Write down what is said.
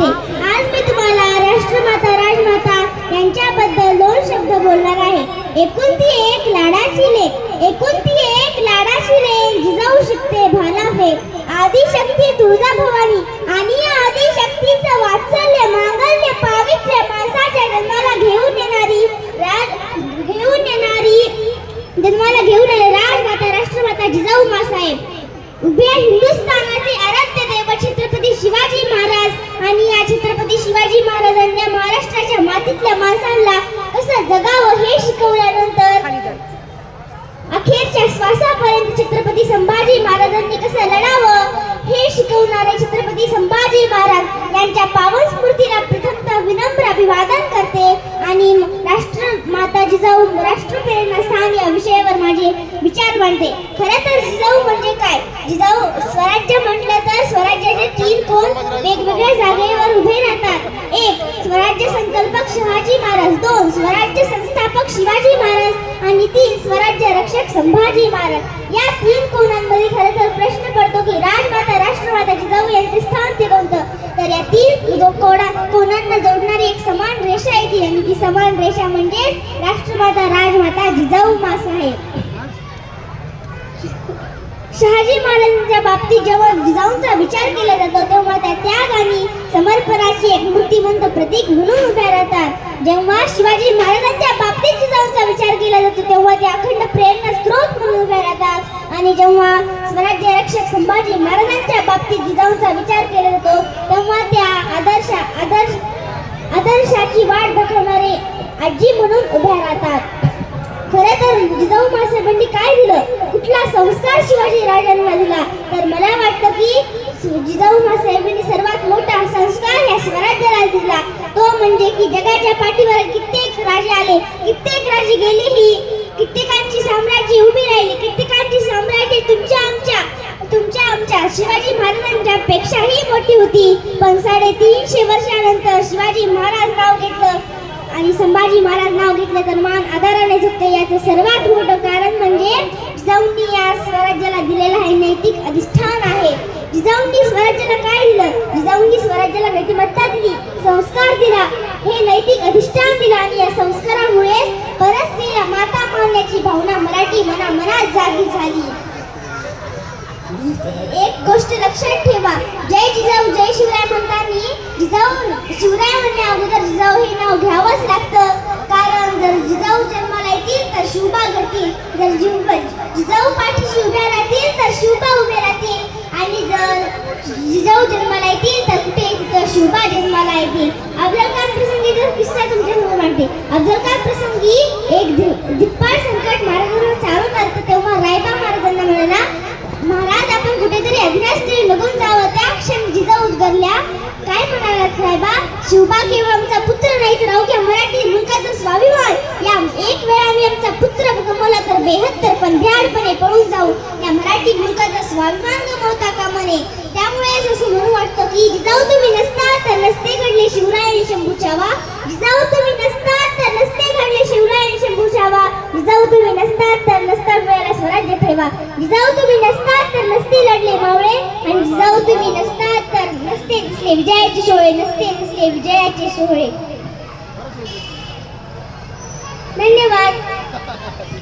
होते आज मी तुम्हाला राष्ट्रमाता राजमाता यांच्याबद्दल दोन शब्द बोलणार आहे. एकुलती एक लाडाची लेख. एकूण ती एक लाडाची लेख जिजाऊ शिकते भाला फेक आदिशक्ती तुळजा भवानी आणि या आदिशक्तीचं वात्सल्य मांगल्य पावित्र्य माणसाच्या जन्माला घेऊन येणारी राज घेऊन येणारी जन्माला घेऊन येणारी राजमाता राष्ट्रमाता जिजाऊ मासाहेब. उभ्या हिंदुस्थानाचे आराध्य देव छत्रपती शिवाजी महाराज आणि या छत्रपती शिवाजी महाराजांनी मातीतल्या माणसांना कसं जगावं हे शिकवल्यानंतर अखेरच्या श्वासापर्यंत छत्रपती संभाजी महाराजांनी कसं लढावं हे शिकवणारे छत्रपती संभाजी महाराज यांच्या पावन स्मृतीला प्रथमतः विनम्र अभिवादन करते आणि राष्ट्र माता जिजाऊ राष्ट्रप्रेरणा स्थान या विषयावर माझे विचार मांडते. खरं तर जिजाऊ म्हणजे काय? जिजाऊ स्वराज्य म्हटलं तर स्वराज्याचे तीन कोण? वेगवेगळ्या जागेवर उभे राहतात एक स्वराज्य संकल्पक शहाजी महाराज. दोन स्वराज्य संस्थापक शिवाजी महाराज आणि तीन स्वराज्य रक्षक संभाजी महाराज. या तीन कोणांमध्ये खरं तर प्रश्न पडतो की राजमाता राष्ट्रमाता जिजाऊ यांचे स्थान ते कोणतं? तर या तीन जो- कोणा कोणांना जोडणारी एक समान रेषा आहे आणि ती समान रेषा म्हणजेच राष्ट्रमाता राजमाता जिजाऊ मासाहेब शहाजी महाराजांच्या बाबतीत जेव्हा जिजाऊंचा विचार केला जातो तेव्हा त्या त्याग आणि समर्पणाची एक मूर्तिमंत प्रतीक म्हणून उभ्या राहतात. जेव्हा शिवाजी महाराजांच्या बाबतीत जिजाऊंचा विचार केला जातो तेव्हा ते अखंड प्रेरणा स्रोत म्हणून उभ्या राहतात. आणि जेव्हा स्वराज्य रक्षक संभाजी महाराजांच्या बाबतीत जिजाऊंचा विचार केला जातो तेव्हा त्या आदर्श आदर्श आदर्शाची वाट दाखवणारे आजी म्हणून उभ्या राहतात. जिजाऊ मासाहेबांनी काय दिलं? कुठला संस्कार शिवाजी राजांना दिला? तर मला वाटतं की जिजाऊ मासाहेबांनी सर्वात मोठा संस्कार या स्वराज्याला दिला. तो म्हणजे की जगाच्या पाठीवर कित्येक राजे आले. कित्येक राजे गेलेही कित्येकांची साम्राज्य उभी राहिली. कित्येकांची साम्राज्य तुमच्या आमच्या तुमच्या आमच्या. शिवाजी महाराजांच्या पेक्षाही मोठी होती. पण साडेतीनशे वर्षानंतर शिवाजी महाराज नाव घेतलं आणि संभाजी महाराज नाव घेतलं तर मान आधाराने झुकते याचं सर्वात मोठं कारण म्हणजे जिजाऊंनी या स्वराज्याला दिलेलं हे नैतिक अधिष्ठान आहे. जिजाऊंनी स्वराज्याला काय दिलं? जिजाऊंनी स्वराज्याला व्यक्तिमत्ता दिली संस्कार दिला. हे नैतिक अधिष्ठान दिलं आणि या संस्कारामुळे परस्त्रीला माता मानण्याची भावना मराठी मना मनात जागी झाली. एक गोष्ट लक्षात ठेवा. जय जिजाऊ जय शिवराय म्हणताना जिजाऊ शिवराय म्हणण्या अगोदर जिजाऊ हे नाव घ्यावंच लागतं कारण जर जिजाऊ जन्माला येतील तर शिवबा घडतील जर जिव जिजाऊ पाठीशी उभ्या राहतील तर शिवबा उभे राहतील आणि जर जिजाऊ जन्माला येतील तर कुठे तिथं शिवबा जन्माला अफजल खान प्रसंगी जर किस्सा तुमच्यासमोर मांडते अफजल खान प्रसंगी एक धि- धिप्पाड संकट महाराजांवर चालू करतं तेव्हा रायबा महाराजांना म्हणाला महाराज आपण कुठेतरी अज्ञास्त्री लगून जावं. त्या क्षणी जिजाऊ उद्गरल्या. काय म्हणालात रायबा? शिवबा केवळ आमचा पुत्र नाही तर अवघ्या मराठी मुलकाचा स्वाभिमान. या एक वेळा आम्ही आमचा पुत्र गमवला तर बेहत्तर पण भ्याडपणे पळून जाऊ. या मराठी मुलकाचा स्वाभिमान गमवता कामा नये. त्यामुळे असं म्हणून वाटतं की जिजाऊ तुम्ही नसता नसते घडले शिवराय आणि शंभू छावा जिजाऊ तुम्ही नसता तर नसते घडले शिवराय आणि शंभू छावा जिजाऊ तुम्ही नसतात तर नसता राज्य ठेवा. जिजाऊ तुम्ही नसतात तर नसते लढले मावळे. आणि जिजाऊ तुम्ही नसतात तर नसते दिसले विजयाचे सोहळे नसते दिसले विजयाचे सोहळे. धन्यवाद.